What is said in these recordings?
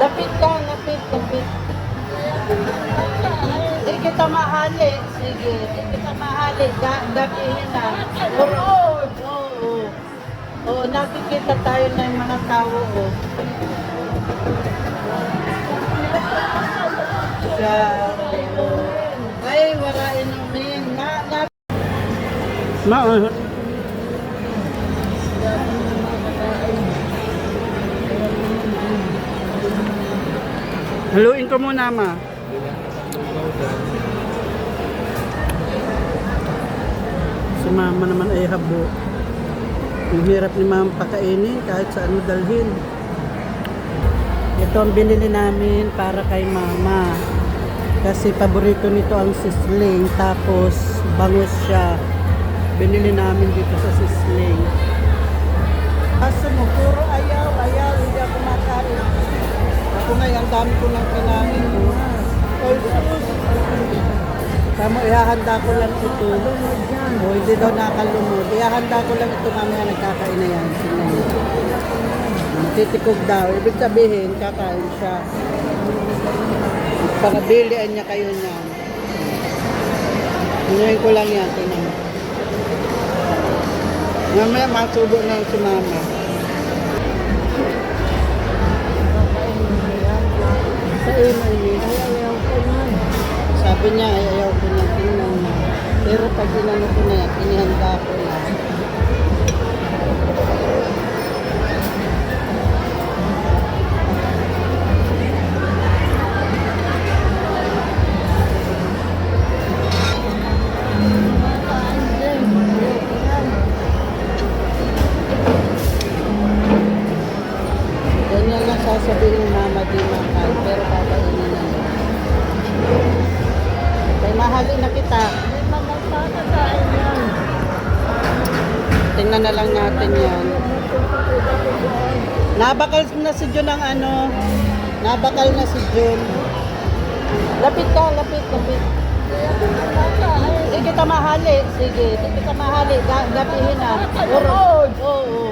Lapit ka, lapit, lapit. Hindi kita mahali. Sige, hindi kita mahali. Da, na. Oo, oo, oo. Oo, nakikita tayo na yung mga tao, oh. Siya, oo. Ay, wala inumin. Na, na, Ma, haluin ko muna, ma. Si mama naman ay habo. Ang hirap ni mama pakainin kahit sa ano dalhin. Ito ang binili namin para kay mama. Kasi paborito nito ang sisling. Tapos bangus siya. Binili namin dito sa sisling. Dami ko kinain. Ay, sus. Tama, ihahanda ko lang ito. O, hindi daw nakalumod. Ihahanda ko lang ito mamaya nagkakain na yan. Titikog daw. Ibig sabihin, kakain siya. Para bilian niya kayo niyan. Tingnan ko lang yan. Tingnan mo. Mamaya masubo na si mama. Sa imo ini. Ayaw ko na. Sabi niya, ay ayaw ko na. Tingnan. Pero pag inano ko na inihanda ko na. Mahalin na kita. Tingnan na lang natin yan. Nabakal na si Jun ang ano. Nabakal na si Jun. Lapit ka, lapit, lapit. Hindi kita mahali. Sige, hindi kita mahali. Da, dapihin na. Oo, oo,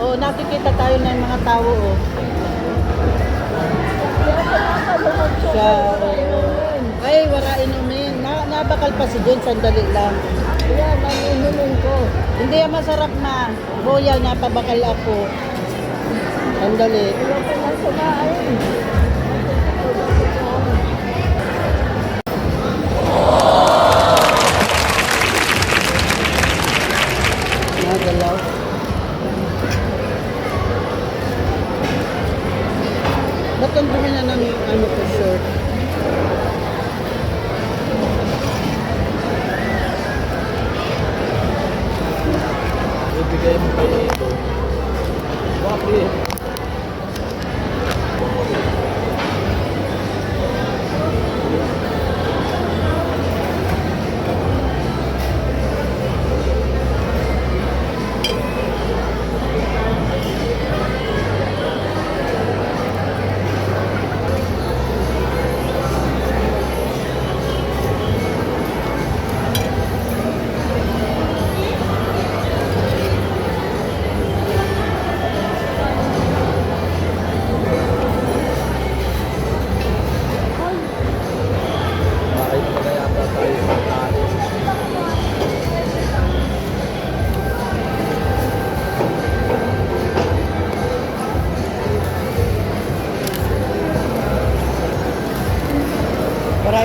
oo. Nakikita tayo na yung mga tao, oh. Pa si Jun, sandali lang. Yan, ang inumin ko. Hindi yan masarap na. Kuya, napabakal ako. Sandali. Ayaw ko na. Nagalaw. Ba't ang dumi na ng ano ko short? Ibigay mo kayo ito. Bakit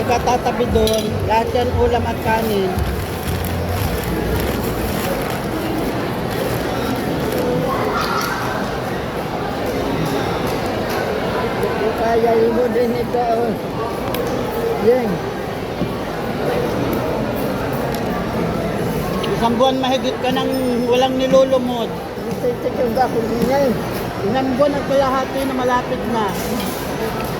Para ka tatabi doon. Lahat yan ulam at kanin. Kaya mo din ito. oh. Yan. Isang buwan mahigit ka nang walang nilulumod. Ako niyan. Ilang buwan at kalahati na malapit na. Hindi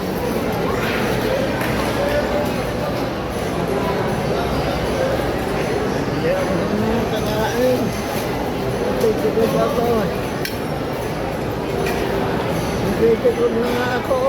Nagtitikog na ako.